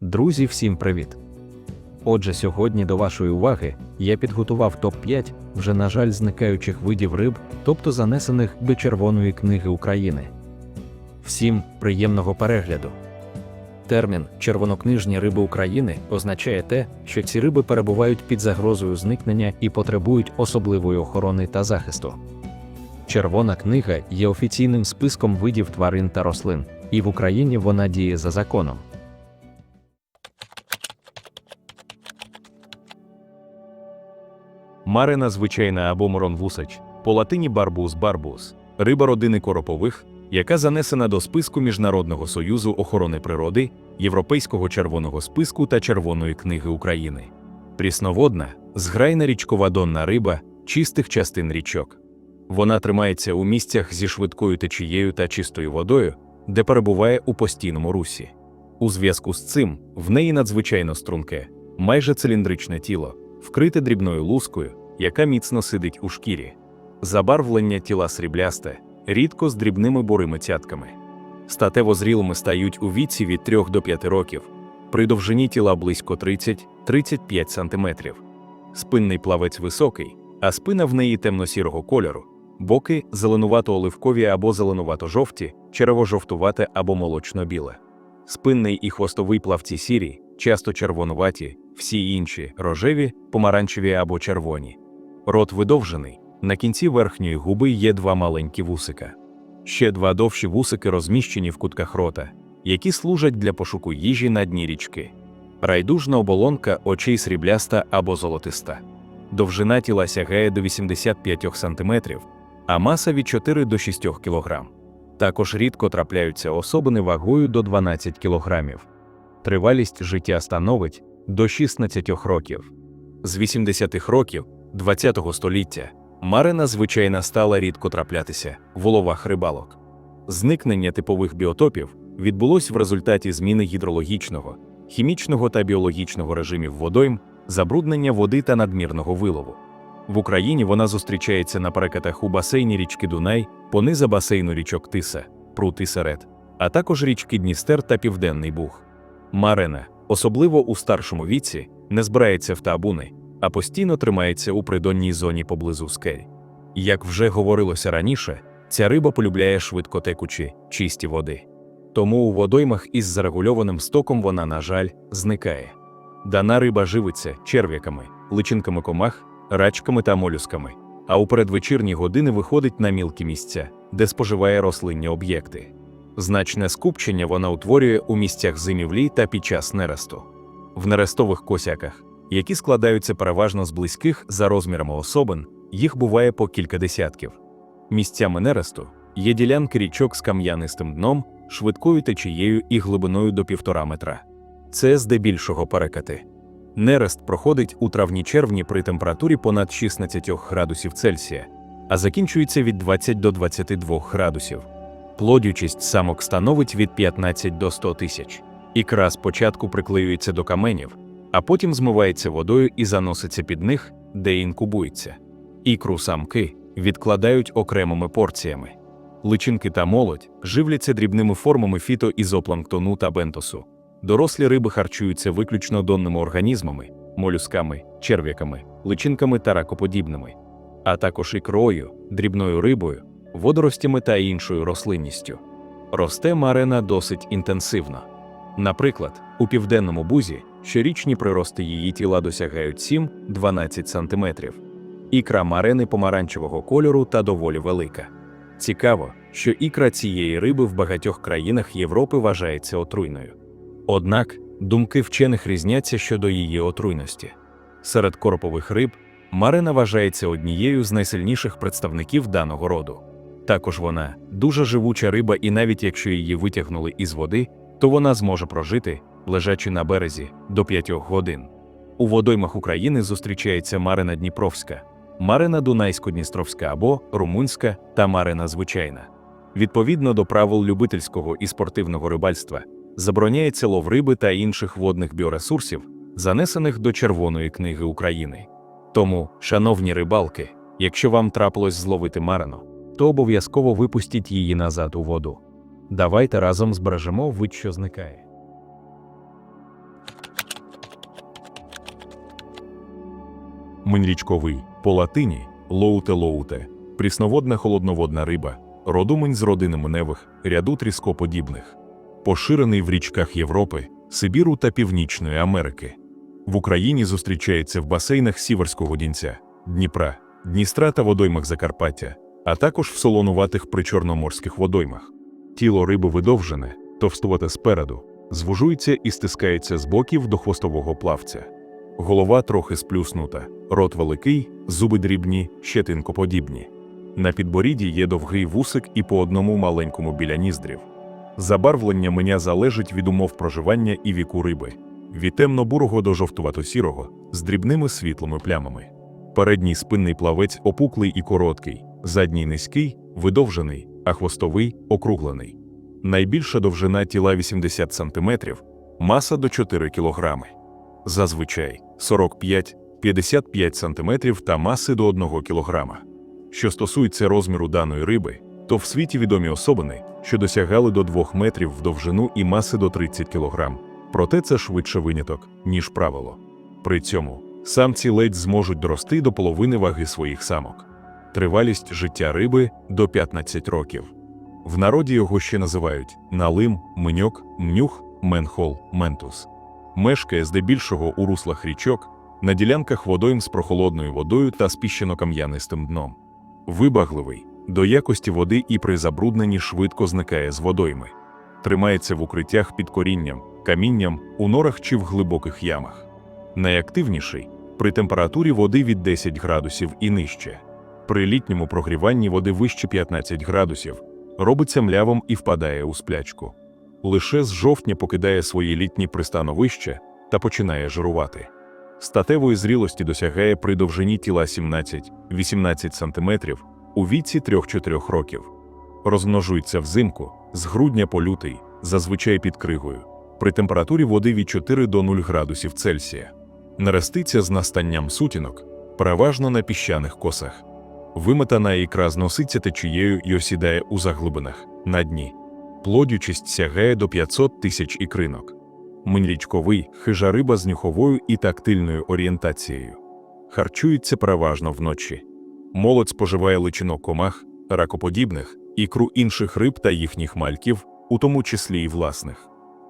Друзі, всім привіт! Отже, сьогодні до вашої уваги я підготував топ-5 вже, на жаль, зникаючих видів риб, тобто занесених до Червоної книги України. Всім приємного перегляду. Термін червонокнижні риби України означає те, що ці риби перебувають під загрозою зникнення і потребують особливої охорони та захисту. Червона книга є офіційним списком видів тварин та рослин, і в Україні вона діє за законом. Марина звичайна або моронвусач, по латині барбус барбус, риба родини коропових, яка занесена до списку Міжнародного союзу охорони природи, Європейського червоного списку та Червоної книги України. Прісноводна, зграйна річкова донна риба чистих частин річок. Вона тримається у місцях зі швидкою течією та чистою водою, де перебуває у постійному русі. У зв'язку з цим в неї надзвичайно струнке, майже циліндричне тіло, вкрите дрібною лускою, яка міцно сидить у шкірі. Забарвлення тіла сріблясте, рідко з дрібними бурими цятками. Статево зрілими стають у віці від 3 до 5 років, при довжині тіла близько 30-35 см. Спинний плавець високий, а спина в неї темно-сірого кольору, боки зеленувато-оливкові або зеленувато-жовті, черево-жовтувате або молочно-біле. Спинний і хвостовий плавці сірі, часто червонуваті, всі інші рожеві, помаранчеві або червоні. Рот видовжений, на кінці верхньої губи є два маленькі вусика. Ще два довші вусики розміщені в кутках рота, які служать для пошуку їжі на дні річки. Райдужна оболонка очей срібляста або золотиста. Довжина тіла сягає до 85 см, а маса від 4 до 6 кг. Також рідко трапляються особини вагою до 12 кг. Тривалість життя становить до 16 років. З 80-х років ХХ століття марина звичайно стала рідко траплятися в уловах рибалок. Зникнення типових біотопів відбулось в результаті зміни гідрологічного, хімічного та біологічного режимів водойм, забруднення води та надмірного вилову. В Україні вона зустрічається на перекатах у басейні річки Дунай, пониза басейну річок Тиса, Прут і Серед, а також річки Дністер та Південний Буг. Марена, особливо у старшому віці, не збирається в табуни, а постійно тримається у придонній зоні поблизу скель. Як вже говорилося раніше, ця риба полюбляє швидкотекучі, чисті води. Тому у водоймах із зарегульованим стоком вона, на жаль, зникає. Дана риба живиться черв'яками, личинками комах, рачками та молюсками, а у передвечірні години виходить на мілкі місця, де споживає рослинні об'єкти. Значне скупчення вона утворює у місцях зимівлі та під час нересту. В нерестових косяках, які складаються переважно з близьких за розмірами особин, їх буває по кілька десятків. Місцями нересту є ділянки річок з кам'янистим дном, швидкою течією і глибиною до півтора метра. Це здебільшого перекати. Нерест проходить у травні-червні при температурі понад 16 градусів Цельсія, а закінчується від 20 до 22 градусів. Плодючість самок становить від 15 до 100 тисяч. Ікра спочатку приклеюється до каменів, а потім змивається водою і заноситься під них, де інкубується. Ікру самки відкладають окремими порціями. Личинки та молодь живляться дрібними формами фіто і та бентосу. Дорослі риби харчуються виключно донними організмами, молюсками, черв'яками, личинками та ракоподібними, а також ікрою, дрібною рибою, водоростями та іншою рослинністю. Росте марена досить інтенсивно. Наприклад, у південному бузі щорічні прирости її тіла досягають 7-12 см. Ікра марени помаранчевого кольору та доволі велика. Цікаво, що ікра цієї риби в багатьох країнах Європи вважається отруйною. Однак думки вчених різняться щодо її отруйності. Серед коропових риб марена вважається однією з найсильніших представників даного роду. Також вона дуже живуча риба, і навіть якщо її витягнули із води, то вона зможе прожити, лежачи на березі, до 5 годин. У водоймах України зустрічається марина Дніпровська, марина Дунайсько-Дністровська або румунська та марина звичайна. Відповідно до правил любительського і спортивного рибальства, забороняється лов риби та інших водних біоресурсів, занесених до Червоної книги України. Тому, шановні рибалки, якщо вам трапилось зловити марину, то обов'язково випустіть її назад у воду. Давайте разом збережемо вид, що зникає. Минрічковий по латині лоуте-лоуте, прісноводна холодноводна риба, родумень з родини миневих, ряду тріскоподібних, поширений в річках Європи, Сибіру та Північної Америки. В Україні зустрічається в басейнах Сіверського дінця, Дніпра, Дністра та водоймах Закарпаття а також в солонуватих причорноморських водоймах. Тіло риби видовжене, товстувате спереду, звужується і стискається з боків до хвостового плавця. Голова трохи сплюснута, рот великий, зуби дрібні, щетинкоподібні. На підборідді є довгий вусик і по одному маленькому біля ніздрів. Забарвлення мене залежить від умов проживання і віку риби, від темно-бурого до жовтувато-сірого, з дрібними світлими плямами. Передній спинний плавець опуклий і короткий, задній низький, видовжений, а хвостовий округлений. Найбільша довжина тіла 80 см, маса до 4 кг. Зазвичай 45-55 см та маси до 1 кг. Що стосується розміру даної риби, то в світі відомі особини, що досягали до 2 метрів в довжину і маси до 30 кг. Проте це швидше виняток, ніж правило. При цьому самці ледь зможуть дорости до половини ваги своїх самок. Тривалість життя риби до 15 років. В народі його ще називають налим, миньок, мнюх, менхол, ментус. Мешкає здебільшого у руслах річок, на ділянках водойм з прохолодною водою та з піщано-кам'янистим дном. Вибагливий, до якості води і при забрудненні швидко зникає з водойми. Тримається в укриттях під корінням, камінням, у норах чи в глибоких ямах. Найактивніший при температурі води від 10 градусів і нижче. При літньому прогріванні води вище 15 градусів робиться млявим і впадає у сплячку. Лише з жовтня покидає свої літні пристановища та починає жирувати. Статевої зрілості досягає при довжині тіла 17-18 см у віці 3-4 років. Розмножується взимку з грудня по лютий, зазвичай під кригою, при температурі води від 4 до 0 градусів Цельсія. Нереститься з настанням сутінок, переважно на піщаних косах. Виметана ікра зноситься течією і осідає у заглибинах, на дні. Плодючість сягає до 500 тисяч ікринок. Минь-річковий – хижа риба з нюховою і тактильною орієнтацією. Харчується переважно вночі. Молодь споживає личинок комах, ракоподібних, ікру інших риб та їхніх мальків, у тому числі і власних.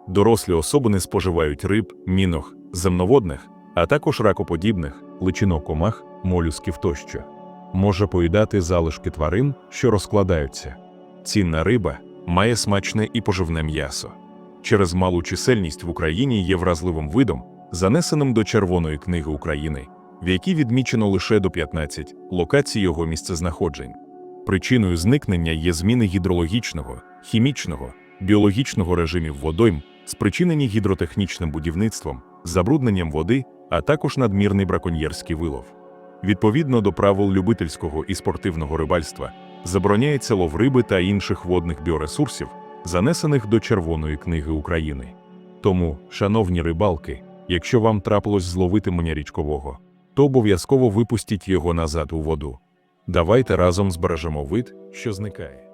Дорослі особини споживають риб, міног, земноводних, а також ракоподібних, личинок комах, молюсків тощо. Може поїдати залишки тварин, що розкладаються. Цінна риба має смачне і поживне м'ясо. Через малу чисельність в Україні є вразливим видом, занесеним до Червоної книги України, в якій відмічено лише до 15 локацій його місцезнаходжень. Причиною зникнення є зміни гідрологічного, хімічного, біологічного режимів водойм, спричинені гідротехнічним будівництвом, забрудненням води, а також надмірний браконьєрський вилов. Відповідно до правил любительського і спортивного рибальства, забороняється лов риби та інших водних біоресурсів, занесених до Червоної книги України. Тому, шановні рибалки, якщо вам трапилось зловити мене річкового, то обов'язково випустіть його назад у воду. Давайте разом збережемо вид, що зникає.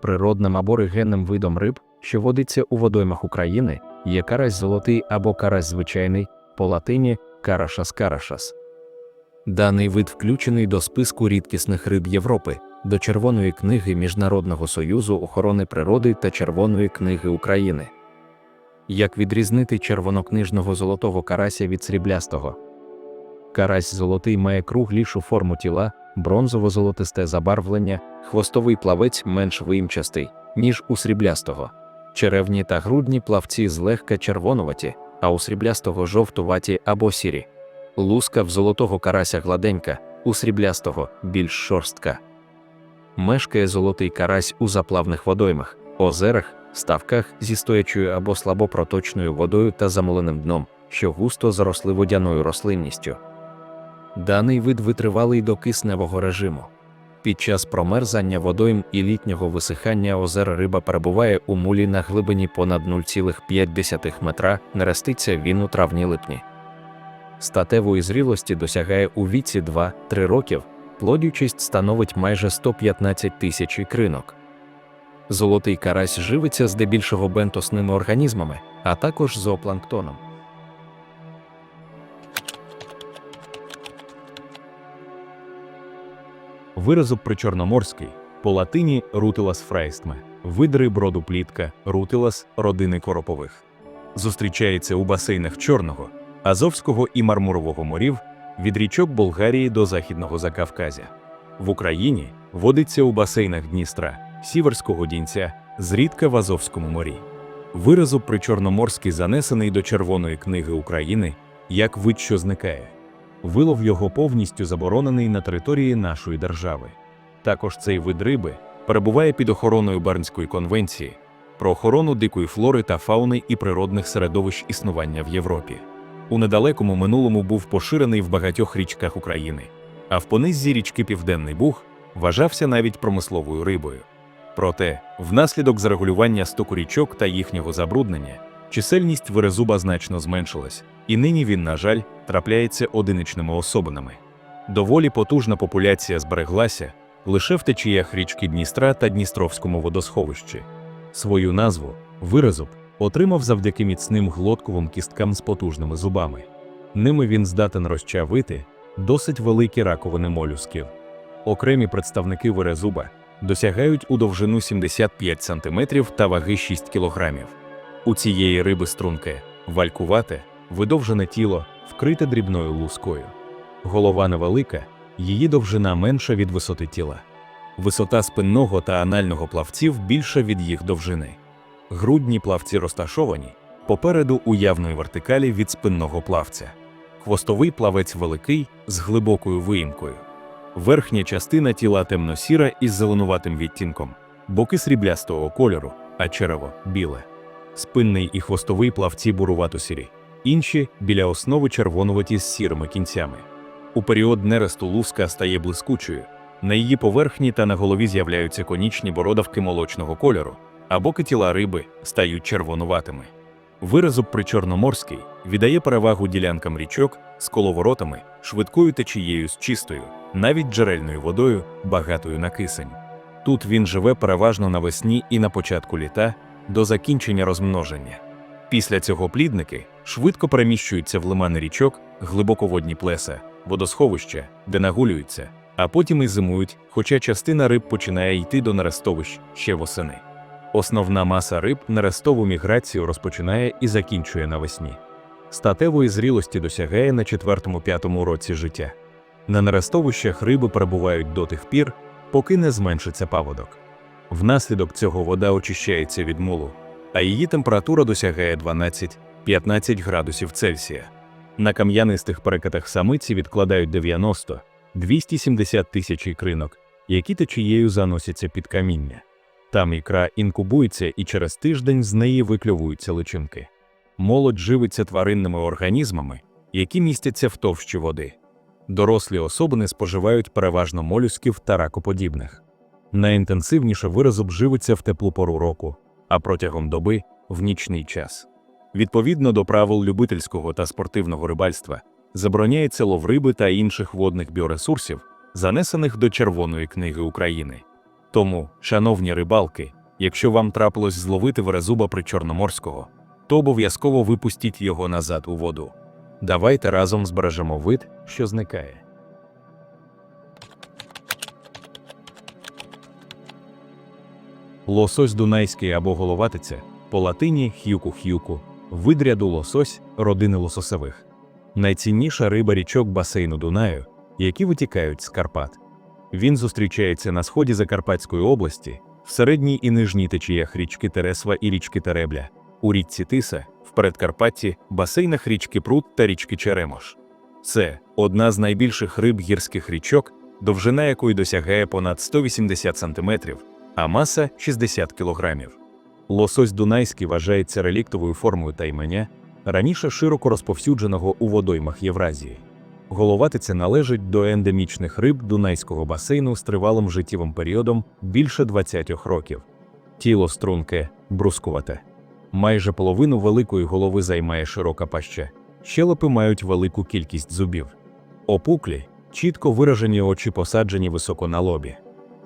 Природним аборигенним видом риб, що водиться у водоймах України, є карась золотий або карась звичайний, по латині карашас карашас. Даний вид включений до списку рідкісних риб Європи, до Червоної книги Міжнародного союзу охорони природи та Червоної книги України. Як відрізнити червонокнижного золотого карася від сріблястого? Карась золотий має круглішу форму тіла, бронзово-золотисте забарвлення, хвостовий плавець менш виїмчастий, ніж у сріблястого. Черевні та грудні плавці злегка червонуваті, а у сріблястого жовтуваті або сірі. Луска в золотого карася гладенька, у сріблястого більш шорстка. Мешкає золотий карась у заплавних водоймах, озерах, ставках зі стоячою або слабопроточною водою та замоленим дном, що густо заросли водяною рослинністю. Даний вид витривалий до кисневого режиму. Під час промерзання водойм і літнього висихання озер риба перебуває у мулі на глибині понад 0,5 метра, нереститься він у травні-липні. Статевої зрілості досягає у віці 2-3 років, плодючість становить майже 115 тисяч ікринок. Золотий карась живиться здебільшого бентосними організмами, а також зоопланктоном. Виразок причорноморський по латині рутилас фрейстме, вид риб роду плітка, рутилас родини коропових. Зустрічається у басейнах Чорного, Азовського і Мармурового морів від річок Болгарії до Західного Закавказя. В Україні водиться у басейнах Дністра, Сіверського Дінця, зрідка в Азовському морі. Виразок причорноморський занесений до Червоної книги України як вид, що зникає. Вилов його повністю заборонений на території нашої держави. Також цей вид риби перебуває під охороною Бернської конвенції про охорону дикої флори та фауни і природних середовищ існування в Європі. У недалекому минулому був поширений в багатьох річках України, а в понизі річки Південний Буг вважався навіть промисловою рибою. Проте, внаслідок зарегулювання стоку річок та їхнього забруднення, чисельність вирезуба значно зменшилась, і нині він, на жаль, трапляється одиничними особинами. Доволі потужна популяція збереглася лише в течіях річки Дністра та Дністровському водосховищі. Свою назву виразуб отримав завдяки міцним глотковим кісткам з потужними зубами. Ними він здатен розчавити досить великі раковини молюсків. Окремі представники вирезуба досягають у довжину 75 см та ваги 6 кг. У цієї риби струнке, валькувате, видовжене тіло, вкрите дрібною лускою. Голова невелика, її довжина менша від висоти тіла. Висота спинного та анального плавців більша від їх довжини. Грудні плавці розташовані попереду у явної вертикалі від спинного плавця. Хвостовий плавець великий з глибокою виїмкою. Верхня частина тіла темно-сіра із зеленуватим відтінком, боки сріблястого кольору, а черево біле. Спинний і хвостовий плавці бурувато-сірі, інші біля основи червонуваті з сірими кінцями. У період нересту луска стає блискучою. На її поверхні та на голові з'являються конічні бородавки молочного кольору, а тіла риби стають червонуватими. Виразок причорноморський віддає перевагу ділянкам річок з коловоротами, швидкою течією з чистою, навіть джерельною водою, багатою на кисень. Тут він живе переважно навесні і на початку літа до закінчення розмноження. Після цього плідники швидко переміщуються в лимани річок, глибоководні плеса, водосховища, де нагулюються, а потім і зимують, хоча частина риб починає йти до нерестовищ ще восени. Основна маса риб нерестову міграцію розпочинає і закінчує навесні. Статевої зрілості досягає на 4-5 році життя. На нерестовищах риби перебувають до тих пір, поки не зменшиться паводок. Внаслідок цього вода очищається від мулу, а її температура досягає 12-15 градусів Цельсія. На кам'янистих перекатах самиці відкладають 90-270 тисяч ікринок, які течією заносяться під каміння. Там ікра інкубується і через тиждень з неї викльовуються личинки. Молодь живиться тваринними організмами, які містяться в товщі води. Дорослі особини споживають переважно молюсків та ракоподібних. Найінтенсивніше виразок живиться в теплу пору року, а протягом доби в нічний час. Відповідно до правил любительського та спортивного рибальства, забороняється лов риби та інших водних біоресурсів, занесених до Червоної книги України. Тому, шановні рибалки, якщо вам трапилось зловити верезуба причорноморського, то обов'язково випустіть його назад у воду. Давайте разом збережемо вид, що зникає. Лосось дунайський або головатиця по латині х'юку-х'юку, вид ряду лосось родини лососевих. Найцінніша риба річок басейну Дунаю, які витікають з Карпат. Він зустрічається на сході Закарпатської області, в середній і нижній течіях річки Тересва і річки Теребля, у річці Тиса, в Передкарпатті, басейнах річки Прут та річки Черемош. Це одна з найбільших риб гірських річок, довжина якої досягає понад 180 см, а маса 60 кг. Лосось дунайський вважається реліктовою формою тайменя, раніше широко розповсюдженого у водоймах Євразії. Головатиця належить до ендемічних риб Дунайського басейну з тривалим життєвим періодом більше 20 років. Тіло струнке, брускувате. Майже половину великої голови займає широка паща. Щелепи мають велику кількість зубів. Опуклі, чітко виражені очі посаджені високо на лобі.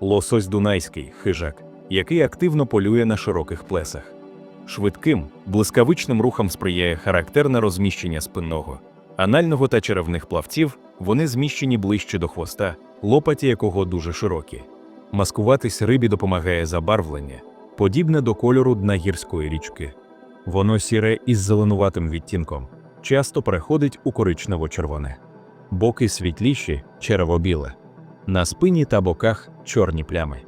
Лосось дунайський хижак, який активно полює на широких плесах. Швидким, блискавичним рухам сприяє характерне розміщення спинного, анального та черевних плавців, вони зміщені ближче до хвоста, лопаті якого дуже широкі. Маскуватись рибі допомагає забарвлення, подібне до кольору дна гірської річки. Воно сіре із зеленуватим відтінком, часто переходить у коричнево-червоне. Боки світліші, черево-біле. На спині та боках чорні плями.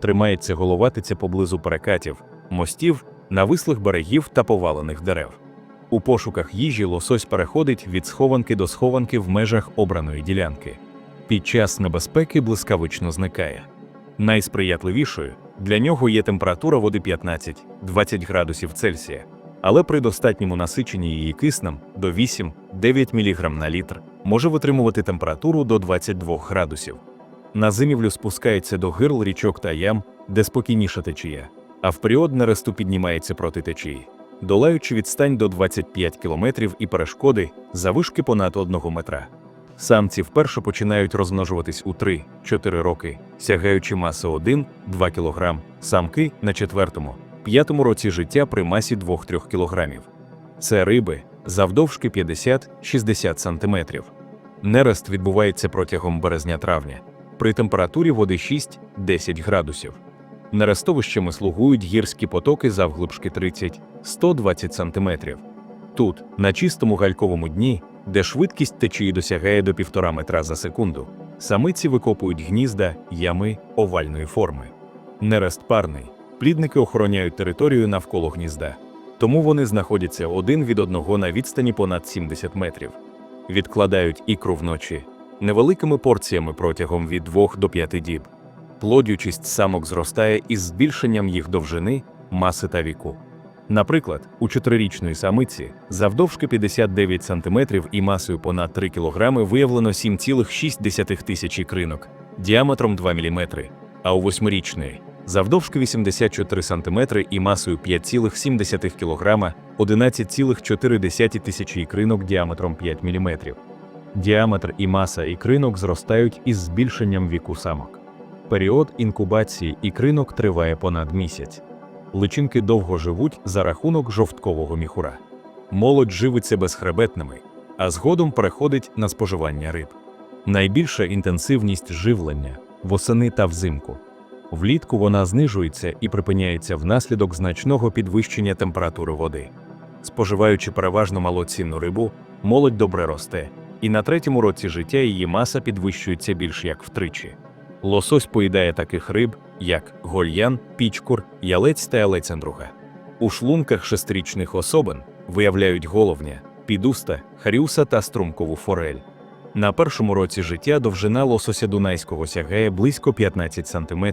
Тримається головатиця поблизу перекатів, мостів, навислих берегів та повалених дерев. У пошуках їжі лосось переходить від схованки до схованки в межах обраної ділянки. Під час небезпеки блискавично зникає. Найсприятливішою для нього є температура води 15-20 градусів Цельсія, але при достатньому насиченні її киснем до 8-9 мг на літр може витримувати температуру до 22 градусів. На зимівлю спускається до гирл річок та ям, де спокійніша течія, а в період нересту піднімається проти течії, долаючи відстань до 25 км і перешкоди завишки понад 1 метра. Самці вперше починають розмножуватись у 3-4 роки, сягаючи маси 1-2 кг, самки на четвертому, п'ятому році життя при масі 2-3 кг. Це риби завдовжки 50-60 см. Нерест відбувається протягом березня-травня при температурі води 6-10 градусів. Нерестовищами слугують гірські потоки завглибшки 30-120 см. Тут, на чистому гальковому дні, де швидкість течії досягає до 1,5 метра за секунду, самиці викопують гнізда, ями овальної форми. Нерест парний. Плідники охороняють територію навколо гнізда, тому вони знаходяться один від одного на відстані понад 70 метрів. Відкладають ікру вночі невеликими порціями протягом від 2 до 5 діб. Плодючість самок зростає із збільшенням їх довжини, маси та віку. Наприклад, у чотирирічної самиці завдовжки 59 см і масою понад 3 кг виявлено 7,6 тисячі кринок діаметром 2 мм, а у восьмирічної завдовжки 84 см і масою 5,7 кг 11,4 тисячі ікринок діаметром 5 мм. Діаметр і маса ікринок зростають із збільшенням віку самок. Період інкубації ікринок триває понад місяць. Личинки довго живуть за рахунок жовткового міхура. Молодь живиться безхребетними, а згодом переходить на споживання риб. Найбільша інтенсивність живлення восени та взимку. Влітку вона знижується і припиняється внаслідок значного підвищення температури води. Споживаючи переважно малоцінну рибу, молодь добре росте, і на третьому році життя її маса підвищується більш як втричі. Лосось поїдає таких риб, як гольян, пічкур, ялець та ялеця-друга. У шлунках шестирічних особин виявляють головня, підуста, хрюса та струмкову форель. На першому році життя довжина лосося дунайського сягає близько 15 см,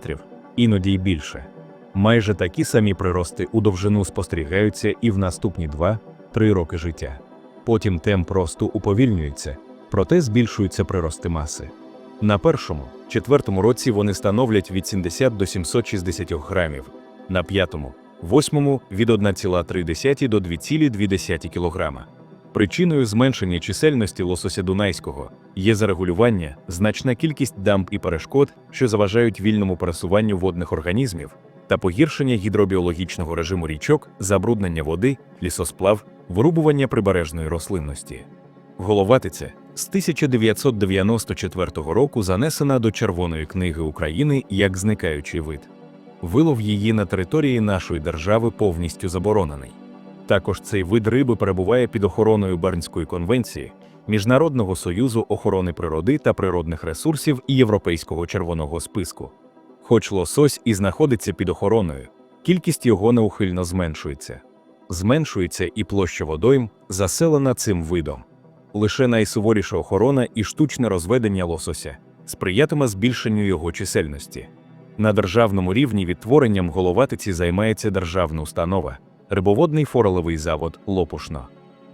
іноді й більше. Майже такі самі прирости у довжину спостерігаються і в наступні 2-3 роки життя. Потім темп росту уповільнюється, проте збільшуються прирости маси. На першому, четвертому році вони становлять від 70 до 760 грамів, на п'ятому, восьмому від 1,3 до 2,2 кг. Причиною зменшення чисельності лосося дунайського є зарегулювання, значна кількість дамб і перешкод, що заважають вільному пересуванню водних організмів, та погіршення гідробіологічного режиму річок, забруднення води, лісосплав, вирубування прибережної рослинності. Головатиця з 1994 року занесена до Червоної книги України як зникаючий вид. Вилов її на території нашої держави повністю заборонений. Також цей вид риби перебуває під охороною Бернської конвенції, Міжнародного союзу охорони природи та природних ресурсів і Європейського червоного списку. Хоч лосось і знаходиться під охороною, кількість його неухильно зменшується. Зменшується і площа водойм, заселена цим видом. Лише найсуворіша охорона і штучне розведення лосося сприятиме збільшенню його чисельності. На державному рівні відтворенням головатиці займається державна установа рибоводний форелевий завод Лопушно.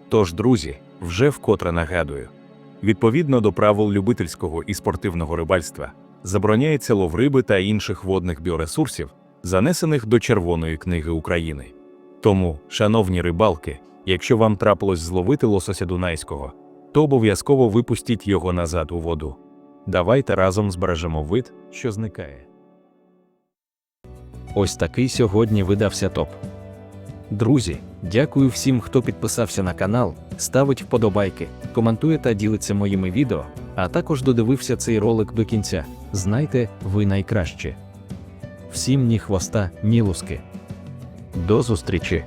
Тож, друзі, вже вкотре нагадую: відповідно до правил любительського і спортивного рибальства, забороняється лов риби та інших водних біоресурсів, занесених до Червоної книги України. Тому, шановні рибалки, якщо вам трапилось зловити лосося дунайського, то обов'язково випустіть його назад у воду. Давайте разом збережемо вид, що зникає. Ось такий сьогодні видався топ. Друзі, дякую всім, хто підписався на канал, ставить вподобайки, коментує та ділиться моїми відео, а також додивився цей ролик до кінця. Знайте, ви найкращі. Всім ні хвоста, ні луски. До зустрічі!